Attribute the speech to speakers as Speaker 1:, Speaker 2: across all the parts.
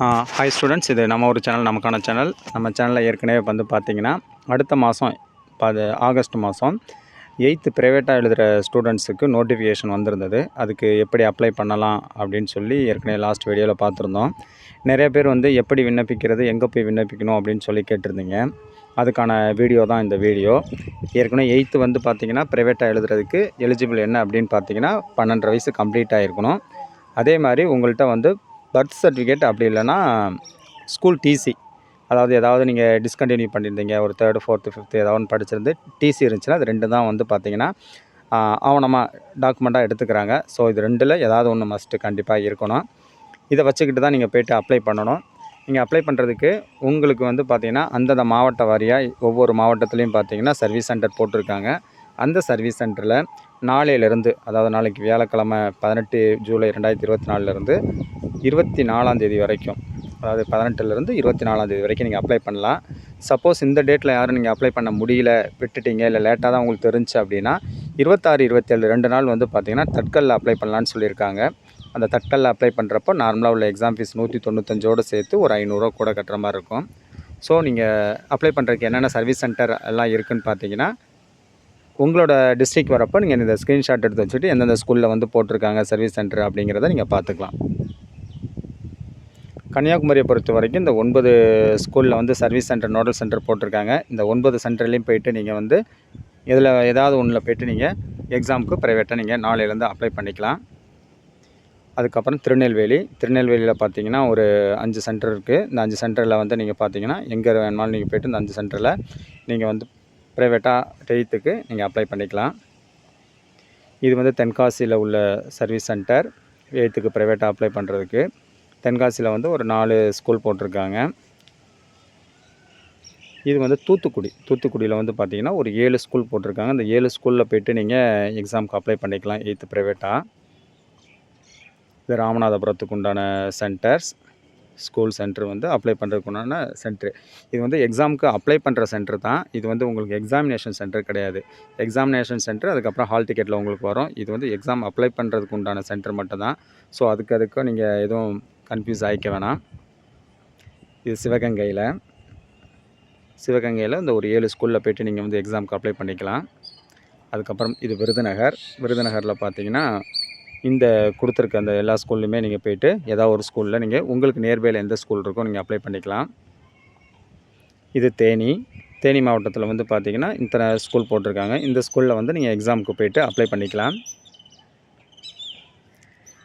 Speaker 1: Hi students இது நம்ம ஒரு சேனல் நமக்கான சேனல் நம்ம சேனலில் ஏற்கனவே வந்து பார்த்தீங்கன்னா அடுத்த மாதம் அது ஆகஸ்ட் மாதம் எயித்து ப்ரைவேட்டாக எழுதுகிற ஸ்டூடெண்ட்ஸுக்கு நோட்டிஃபிகேஷன் வந்திருந்தது. அதுக்கு எப்படி அப்ளை பண்ணலாம் அப்படின்னு சொல்லி ஏற்கனவே லாஸ்ட் வீடியோவில் பார்த்துருந்தோம். நிறைய பேர் வந்து எப்படி விண்ணப்பிக்கிறது எங்கே போய் விண்ணப்பிக்கணும் அப்படின்னு சொல்லி கேட்டிருந்தீங்க. அதுக்கான வீடியோ தான் இந்த வீடியோ ஏற்கனவே எயித்து வந்து பார்த்தீங்கன்னா ப்ரைவேட்டாக எழுதுறதுக்கு எலிஜிபிள் என்ன அப்படின்னு பார்த்தீங்கன்னா பன்னெண்டரை வயசு கம்ப்ளீட் ஆகிருக்கணும் அதே மாதிரி உங்கள்கிட்ட வந்து பர்த் சர்டிஃபிகேட் அப்படி இல்லைன்னா ஸ்கூல் டிசி அதாவது ஏதாவது நீங்கள் டிஸ்கண்டினியூ பண்ணியிருந்தீங்க ஒரு தேர்டு ஃபோர்த்து ஃபிஃப்த்து ஏதாவது ஒன்று படிச்சிருந்து டிசி இருந்துச்சுன்னா அது ரெண்டு தான் வந்து பார்த்தீங்கன்னா ஆவணமாக டாக்குமெண்ட்டாக எடுத்துக்கிறாங்க. ஸோ இது ரெண்டில் ஏதாவது ஒன்று மஸ்ட்டு கண்டிப்பாக இருக்கணும். இதை வச்சுக்கிட்டு தான் நீங்கள் போய்ட்டு அப்ளை பண்ணணும். நீங்கள் அப்ளை பண்ணுறதுக்கு உங்களுக்கு வந்து பார்த்தீங்கன்னா அந்தந்த மாவட்ட வாரியாக ஒவ்வொரு மாவட்டத்துலேயும் பார்த்தீங்கன்னா சர்வீஸ் சென்டர் போட்டிருக்காங்க. அந்த சர்வீஸ் சென்டரில் நாளையிலேருந்து அதாவது நாளைக்கு வியாழக்கிழமை பதினெட்டு ஜூலை ரெண்டாயிரத்தி இருபத்தி நாலுலேருந்து இருபத்தி நாலாந்தேதி வரைக்கும் அதாவது பதினெட்டுலேருந்து இருபத்தி நாலாந்தேதி வரைக்கும் நீங்கள் அப்ளை பண்ணலாம். சப்போஸ் இந்த டேட்டில் யாரும் நீங்கள் அப்ளை பண்ண முடியல விட்டுட்டீங்க இல்லை லேட்டாக தான் உங்களுக்கு தெரிஞ்சு அப்படின்னா இருபத்தாறு இருபத்தேழு ரெண்டு நாள் வந்து பார்த்தீங்கன்னா தட்கலில் அப்ளை பண்ணலான்னு சொல்லியிருக்காங்க. அந்த தட்கலில் அப்ளை பண்ணுறப்போ நார்மலாக உள்ள எக்ஸாம் ஃபீஸ் நூற்றி தொண்ணூத்தஞ்சோடு சேர்த்து ஒரு ஐநூறுரூவா கூட கட்டுற மாதிரி இருக்கும். ஸோ நீங்கள் அப்ளை பண்ணுறதுக்கு என்னென்ன சர்வீஸ் சென்டர் எல்லாம் இருக்குதுன்னு பார்த்தீங்கன்னா உங்களோட டிஸ்ட்ரிக் வரப்போ நீங்கள் இந்த ஸ்க்ரீன்ஷாட் எடுத்து வச்சுட்டு எந்தெந்த ஸ்கூலில் வந்து போட்டிருக்காங்க சர்வீஸ் சென்டர் அப்படிங்கிறத நீங்கள் பார்த்துக்கலாம். கன்னியாகுமரியை பொறுத்த வரைக்கும் இந்த ஒன்பது ஸ்கூலில் வந்து சர்வீஸ் சென்டர் நோடல் சென்டர் போட்டிருக்காங்க. இந்த ஒன்பது சென்டர்லேயும் போயிட்டு நீங்கள் வந்து இதில் ஏதாவது ஒன்றில் போயிட்டு நீங்கள் எக்ஸாமுக்கு ப்ரைவேட்டாக நீங்கள் நாளையிலேருந்து அப்ளை பண்ணிக்கலாம். அதுக்கப்புறம் திருநெல்வேலி. திருநெல்வேலியில் பார்த்தீங்கன்னா ஒரு அஞ்சு சென்டர் இருக்குது இந்த அஞ்சு சென்டரில் வந்து நீங்கள் பார்த்தீங்கன்னா எங்கே வேணுமாலும் நீங்கள் போய்ட்டு இந்த அஞ்சு சென்டரில் நீங்கள் வந்து ப்ரைவேட்டாக டெய்த்துக்கு நீங்கள் அப்ளை பண்ணிக்கலாம். இது வந்து தென்காசியில் உள்ள சர்வீஸ் சென்டர். எயித்துக்கு ப்ரைவேட்டாக அப்ளை பண்ணுறதுக்கு தென்காசியில் வந்து ஒரு நாலு ஸ்கூல் போட்டிருக்காங்க. இது வந்து தூத்துக்குடி. தூத்துக்குடியில் வந்து பார்த்திங்கன்னா ஒரு ஏழு ஸ்கூல் போட்டிருக்காங்க. அந்த ஏழு ஸ்கூலில் போய்ட்டு நீங்கள் எக்ஸாமுக்கு அப்ளை பண்ணிக்கலாம். எயித்து ப்ரைவேட்டாக இது ராமநாதபுரத்துக்கு உண்டான சென்டர்ஸ் ஸ்கூல் சென்டர் வந்து அப்ளை பண்ணுறதுக்கு உண்டான சென்ட்ரு இது வந்து எக்ஸாமுக்கு அப்ளை பண்ணுற சென்டர் தான். இது வந்து உங்களுக்கு எக்ஸாமினேஷன் சென்டர் கிடையாது. எக்ஸாமினேஷன் சென்டர் அதுக்கப்புறம் ஹால் டிக்கெட்டில் உங்களுக்கு வரும். இது வந்து எக்ஸாம் அப்ளை பண்ணுறதுக்கு உண்டான சென்டர் மட்டும் தான் ஸோ அதுக்கு அதுக்கும் நீங்கள் எதுவும் கன்ஃபியூஸ் ஆகிக்க வேணாம். இது சிவகங்கையில். சிவகங்கையில் இந்த ஒரு ஏழு ஸ்கூலில் போய்ட்டு நீங்கள் வந்து எக்ஸாமுக்கு அப்ளை பண்ணிக்கலாம். அதுக்கப்புறம் இது விருதுநகர். விருதுநகரில் பார்த்தீங்கன்னா இந்த கொடுத்துருக்க அந்த எல்லா ஸ்கூல்லையுமே நீங்கள் போயிட்டு ஏதாவது ஒரு ஸ்கூலில் நீங்கள் உங்களுக்கு நியர்பையில் எந்த ஸ்கூல் இருக்கோ நீங்கள் அப்ளை பண்ணிக்கலாம். இது தேனி. தேனி மாவட்டத்தில் வந்து பார்த்தீங்கன்னா இத்தனை ஸ்கூல் போட்டிருக்காங்க. இந்த ஸ்கூலில் வந்து நீங்கள் எக்ஸாமுக்கு போயிட்டு அப்ளை பண்ணிக்கலாம்.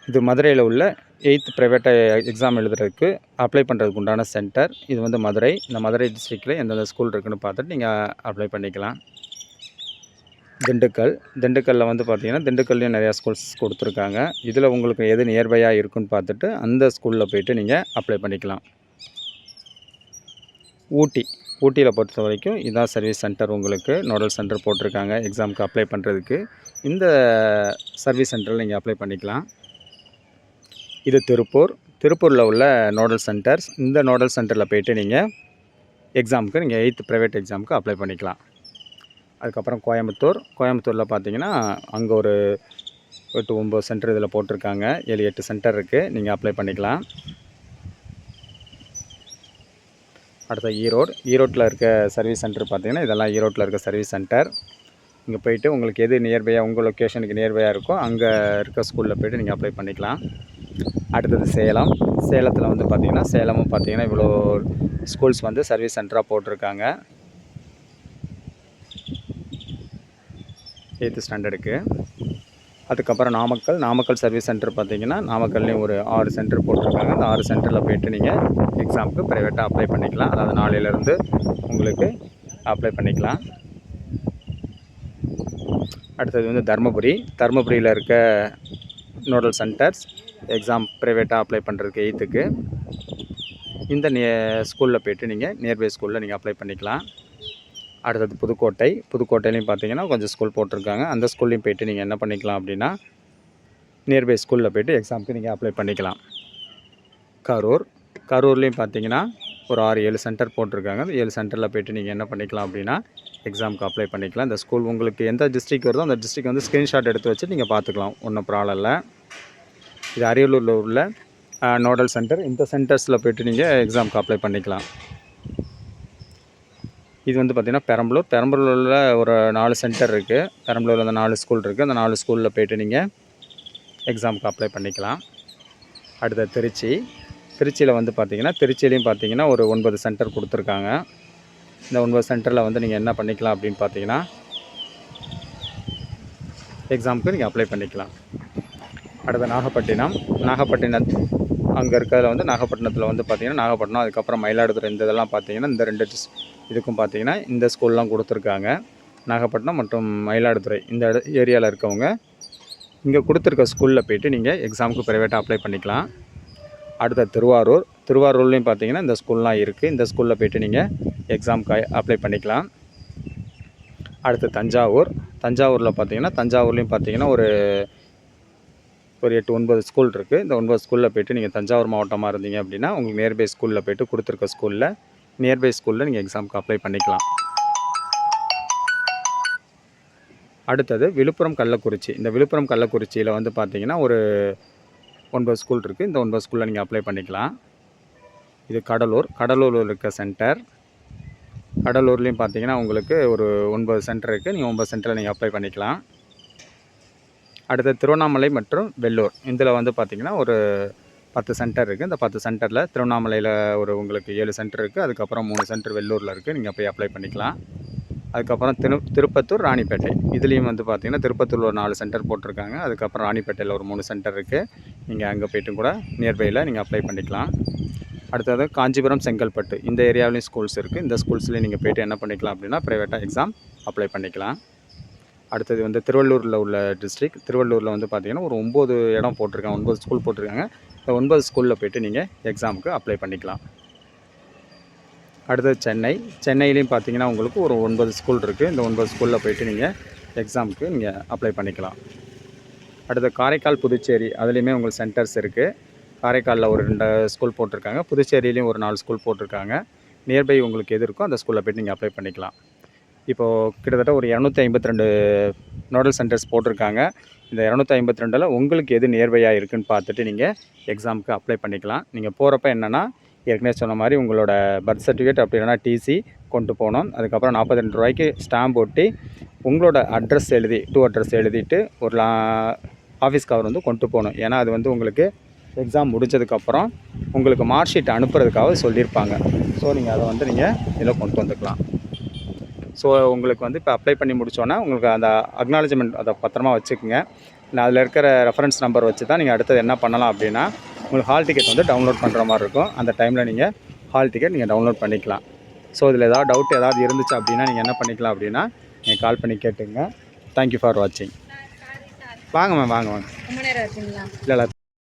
Speaker 1: இது மதுரையில் உள்ள எயித் ப்ரைவேட் எக்ஸாம் எழுதுறதுக்கு அப்ளை பண்ணுறதுக்கு உண்டான சென்டர் இது வந்து மதுரை. இந்த மதுரை டிஸ்ட்ரிக்டில் எந்தெந்த ஸ்கூல் இருக்குன்னு பார்த்துட்டு நீங்கள் அப்ளை பண்ணிக்கலாம். திண்டுக்கல். திண்டுக்கல்லில் வந்து பார்த்திங்கன்னா திண்டுக்கல்லையும் நிறையா ஸ்கூல்ஸ் கொடுத்துருக்காங்க. இதில் உங்களுக்கு எது நியர்பையாக இருக்குன்னு பார்த்துட்டு அந்த ஸ்கூலில் போயிட்டு நீங்கள் அப்ளை பண்ணிக்கலாம். ஊட்டி. ஊட்டியில் பொறுத்த வரைக்கும் இதான் சர்வீஸ் சென்டர் உங்களுக்கு. நோடல் சென்டர் போட்டிருக்காங்க. எக்ஸாமுக்கு அப்ளை பண்ணுறதுக்கு இந்த சர்வீஸ் சென்டரில் நீங்கள் அப்ளை பண்ணிக்கலாம். இது திருப்பூர். திருப்பூரில் உள்ள நோடல் சென்டர்ஸ் இந்த நோடல் சென்டரில் போயிட்டு நீங்கள் எக்ஸாமுக்கு நீங்கள் எயித்து ப்ரைவேட் எக்ஸாமுக்கு அப்ளை பண்ணிக்கலாம். அதுக்கப்புறம் கோயம்புத்தூர். கோயம்புத்தூரில் பார்த்தீங்கன்னா அங்கே ஒரு எட்டு ஒம்பது சென்டர் இதில் போட்டிருக்காங்க. ஏழு எட்டு சென்டர் இருக்குது நீங்கள் அப்ளை பண்ணிக்கலாம். அடுத்த ஈரோடு. ஈரோட்டில் இருக்க சர்வீஸ் சென்டர் பார்த்தீங்கன்னா இதெல்லாம் ஈரோட்டில் இருக்க சர்வீஸ் சென்டர் இங்கே போயிட்டு உங்களுக்கு எது நியர்பையாக உங்கள் லொக்கேஷனுக்கு நியர்பையாக இருக்கோ அங்கே இருக்க ஸ்கூலில் போய்ட்டு நீங்கள் அப்ளை பண்ணிக்கலாம். அடுத்தது சேலம். சேலத்தில் வந்து பார்த்திங்கன்னா சேலமும் பார்த்திங்கன்னா இவ்வளோ ஸ்கூல்ஸ் வந்து சர்வீஸ் சென்டராக போட்டிருக்காங்க. எயித்து ஸ்டாண்டர்டுக்கு அதுக்கப்புறம் நாமக்கல். நாமக்கல் சர்வீஸ் சென்டர் பார்த்திங்கன்னா நாமக்கல்லையும் ஒரு ஆறு சென்டர் போட்டிருக்காங்க. அந்த ஆறு சென்டரில் போய்ட்டு நீங்கள் எக்ஸாமுக்கு ப்ரைவேட்டாக அப்ளை பண்ணிக்கலாம். அதாவது நாளையிலேருந்து உங்களுக்கு அப்ளை பண்ணிக்கலாம். அடுத்தது வந்து தருமபுரி. தருமபுரியில் இருக்க நோடல் சென்டர்ஸ் எக்ஸாம் ப்ரைவேட்டாக அப்ளை பண்ணுறதுக்கு எயித்துக்கு. இந்த நே ஸ்கூலில் போய்ட்டு நீங்கள் நியர்பை ஸ்கூலில் நீங்கள் அப்ளை பண்ணிக்கலாம். அடுத்தது புதுக்கோட்டை. புதுக்கோட்டையிலையும் பார்த்தீங்கன்னா கொஞ்சம் ஸ்கூல் போட்டிருக்காங்க. அந்த ஸ்கூல்லையும் போய்ட்டு நீங்கள் என்ன பண்ணிக்கலாம் அப்படின்னா நியர்பை ஸ்கூலில் போய்ட்டு எக்ஸாமுக்கு நீங்கள் அப்ளை பண்ணிக்கலாம். கரூர். கரூர்லேயும் பார்த்தீங்கன்னா ஒரு ஆறு ஏழு சென்டர் போட்டிருக்காங்க. அந்த ஏழு சென்டரில் போய்ட்டு நீங்கள் என்ன பண்ணிக்கலாம் அப்படின்னா எக்ஸாமுக்கு அப்ளை பண்ணிக்கலாம். இந்த ஸ்கூல் உங்களுக்கு எந்த டிஸ்ட்ரிக் வருதோ அந்த டிஸ்ட்ரிக் வந்து ஸ்க்ரீன்ஷாட் எடுத்து வச்சு நீங்கள் பார்த்துக்கலாம். ஒன்றும் ப்ராப்ளம் இல்லை. இது அரியலூரில் உள்ள நோடல் சென்டர் இந்த சென்டர்ஸில் போய்ட்டு நீங்கள் எக்ஸாமுக்கு அப்ளை பண்ணிக்கலாம். இது வந்து பார்த்திங்கன்னா பெரம்பலூர். பெரம்பலூரில் ஒரு நாலு சென்டர் இருக்குது பெரம்பலூரில் அந்த நாலு ஸ்கூல் இருக்குது அந்த நாலு ஸ்கூலில் போய்ட்டு நீங்கள் எக்ஸாமுக்கு அப்ளை பண்ணிக்கலாம். அடுத்த திருச்சி. திருச்சியில் வந்து பார்த்திங்கன்னா திருச்சியிலையும் பார்த்தீங்கன்னா ஒரு ஒன்பது சென்டர் கொடுத்துருக்காங்க. இந்த ஒன்பது சென்டரில் வந்து நீங்கள் என்ன பண்ணிக்கலாம் அப்படின்னு பார்த்தீங்கன்னா எக்ஸாமுக்கு நீங்கள் அப்ளை பண்ணிக்கலாம். அடுத்து நாகப்பட்டினம். நாகப்பட்டினம் அங்கே இருக்கிறதுல வந்து நாகப்பட்டினத்தில் வந்து பார்த்திங்கன்னா நாகப்பட்டினம் அதுக்கப்புறம் மயிலாடுதுறை இந்த இதெல்லாம் பார்த்தீங்கன்னா இந்த ரெண்டு இதுக்கும் பார்த்தீங்கன்னா இந்த ஸ்கூல்லாம் கொடுத்துருக்காங்க. நாகப்பட்டினம் மற்றும் மயிலாடுதுறை இந்த ஏரியாவில் இருக்கவங்க இங்கே கொடுத்துருக்க ஸ்கூலில் போயிட்டு நீங்கள் எக்ஸாமுக்கு ப்ரைவேட்டாக அப்ளை பண்ணிக்கலாம். அடுத்த திருவாரூர். திருவாரூர்லேயும் பார்த்தீங்கன்னா இந்த ஸ்கூல்லாம் இருக்குது இந்த ஸ்கூலில் போயிட்டு நீங்கள் எக்ஸாம்க்கு அப்ளை பண்ணிக்கலாம். அடுத்து தஞ்சாவூர். தஞ்சாவூரில் பார்த்தீங்கன்னா தஞ்சாவூர்லேயும் பார்த்தீங்கன்னா ஒரு ஒரு எட்டு ஒன்பது ஸ்கூல் இருக்குது இந்த ஒன்பது ஸ்கூலில் போய்ட்டு நீங்கள் தஞ்சாவூர் மாவட்டமாக இருந்தீங்க அப்படின்னா உங்களுக்கு நியர்பை ஸ்கூலில் போயிட்டு கொடுத்துருக்க ஸ்கூலில் நியர்பை ஸ்கூலில் நீங்கள் எக்ஸாமுக்கு அப்ளை பண்ணிக்கலாம். அடுத்தது விழுப்புரம் கள்ளக்குறிச்சி. இந்த விழுப்புரம் கள்ளக்குறிச்சியில் வந்து பார்த்திங்கன்னா ஒரு ஒன்பது ஸ்கூல் இருக்குது இந்த ஒன்பது ஸ்கூலில் நீங்கள் அப்ளை பண்ணிக்கலாம். இது கடலூர். கடலூரில் இருக்க சென்டர் கடலூர்லேயும் பார்த்தீங்கன்னா உங்களுக்கு ஒரு ஒன்பது சென்டர் இருக்குது நீங்கள் ஒன்பது சென்டரில் நீங்கள் அப்ளை பண்ணிக்கலாம். அடுத்து திருவண்ணாமலை மற்றும் வெள்ளூர். இதில் வந்து பார்த்திங்கன்னா ஒரு பத்து சென்டர் இருக்குது இந்த பத்து சென்டரில் திருவண்ணாமலையில் ஒரு உங்களுக்கு ஏழு சென்டர் இருக்குது அதுக்கப்புறம் மூணு சென்டர் வெள்ளூரில் இருக்குது நீங்கள் போய் அப்ளை பண்ணிக்கலாம். அதுக்கப்புறம் திரு திருப்பத்தூர் ராணிப்பேட்டை. இதுலேயும் வந்து பார்த்திங்கன்னா திருப்பத்தூரில் ஒரு நாலு சென்டர் போட்டிருக்காங்க. அதுக்கப்புறம் ராணிப்பேட்டையில் ஒரு மூணு சென்டர் இருக்குது நீங்கள் அங்கே போய்ட்டும் கூட நியர்பையில் நீங்கள் அப்ளை பண்ணிக்கலாம். அடுத்தது காஞ்சிபுரம் செங்கல்பட்டு. இந்த ஏரியாவிலையும் ஸ்கூல்ஸ் இருக்குது இந்த ஸ்கூல்ஸ்லேயும் நீங்கள் போய்ட்டு என்ன பண்ணிக்கலாம் அப்படின்னா ப்ரைவேட்டாக எக்ஸாம் அப்ளை பண்ணிக்கலாம். அடுத்தது வந்து திருவள்ளூரில் உள்ள டிஸ்ட்ரிக் திருவள்ளூரில் வந்து பார்த்தீங்கன்னா ஒரு ஒம்பது இடம் போட்டிருக்காங்க. ஒன்பது ஸ்கூல் போட்டிருக்காங்க. இந்த ஒன்பது ஸ்கூலில் போய்ட்டு நீங்கள் எக்ஸாமுக்கு அப்ளை பண்ணிக்கலாம். அடுத்தது சென்னை. சென்னையிலையும் பார்த்தீங்கன்னா உங்களுக்கு ஒரு ஒன்பது ஸ்கூல் இருக்குது இந்த ஒன்பது ஸ்கூலில் போய்ட்டு நீங்கள் எக்ஸாமுக்கு நீங்கள் அப்ளை பண்ணிக்கலாம். அடுத்து காரைக்கால் புதுச்சேரி அதுலேயுமே உங்களுக்கு சென்டர்ஸ் இருக்குது காரைக்காலில் ஒரு ரெண்டு ஸ்கூல் போட்டிருக்காங்க. புதுச்சேரியிலையும் ஒரு நாலு ஸ்கூல் போட்டிருக்காங்க. நியர்பை உங்களுக்கு எது இருக்கோ அந்த ஸ்கூலில் போய்ட்டு நீங்கள் அப்ளை பண்ணிக்கலாம். இப்போது கிட்டத்தட்ட ஒரு இரநூத்தி ஐம்பத்தி ரெண்டு நோடல் சென்டர்ஸ் போட்டிருக்காங்க. இந்த இரநூத்தி ஐம்பத்தி ரெண்டில் உங்களுக்கு எது நியர்பையாக இருக்குன்னு பார்த்துட்டு நீங்கள் எக்ஸாமுக்கு அப்ளை பண்ணிக்கலாம். நீங்கள் போகிறப்ப என்னென்னா ஏற்கனவே சொன்ன மாதிரி உங்களோட பர்த் சர்டிஃபிகேட் அப்படி இல்லைனா டிசி கொண்டு போகணும் அதுக்கப்புறம் நாற்பத்தி ரெண்டு ரூபாய்க்கு ஸ்டாம்ப் ஒட்டி உங்களோட அட்ரஸ் எழுதி டூ அட்ரஸ் எழுதிட்டு ஒரு லா ஆஃபீஸ் கவர் வந்து கொண்டு போகணும் ஏன்னா அது வந்து உங்களுக்கு எக்ஸாம் முடிஞ்சதுக்கப்புறம் உங்களுக்கு மார்க் ஷீட் அனுப்புறதுக்காக சொல்லியிருப்பாங்க. ஸோ நீங்கள் அதை வந்து நீங்கள் இதில் கொண்டு வந்துக்கலாம். ஸோ உங்களுக்கு வந்து இப்போ அப்ளை பண்ணி முடித்தோன்னா உங்களுக்கு அந்த அக்னாலஜ்மெண்ட் அதை பத்திரமா வச்சுக்கோங்க. நான் அதில் இருக்கிற ரெஃபரன்ஸ் நம்பர் வச்சு தான் நீங்கள் அடுத்தது என்ன பண்ணலாம் அப்படின்னா உங்களுக்கு ஹால் டிக்கெட் வந்து டவுன்லோட் பண்ணுற மாதிரி இருக்கும். அந்த டைமில் நீங்கள் ஹால் டிக்கெட் நீங்கள் டவுன்லோட் பண்ணிக்கலாம். ஸோ இதில் ஏதாவது டவுட் ஏதாவது இருந்துச்சு அப்படின்னா நீங்கள் என்ன பண்ணிக்கலாம் அப்படின்னா நீங்கள் கால் பண்ணி கேட்டுங்க தேங்க்யூ ஃபார் வாட்சிங் வாங்க மேம் வாங்க வாங்க. இல்லை இல்லை.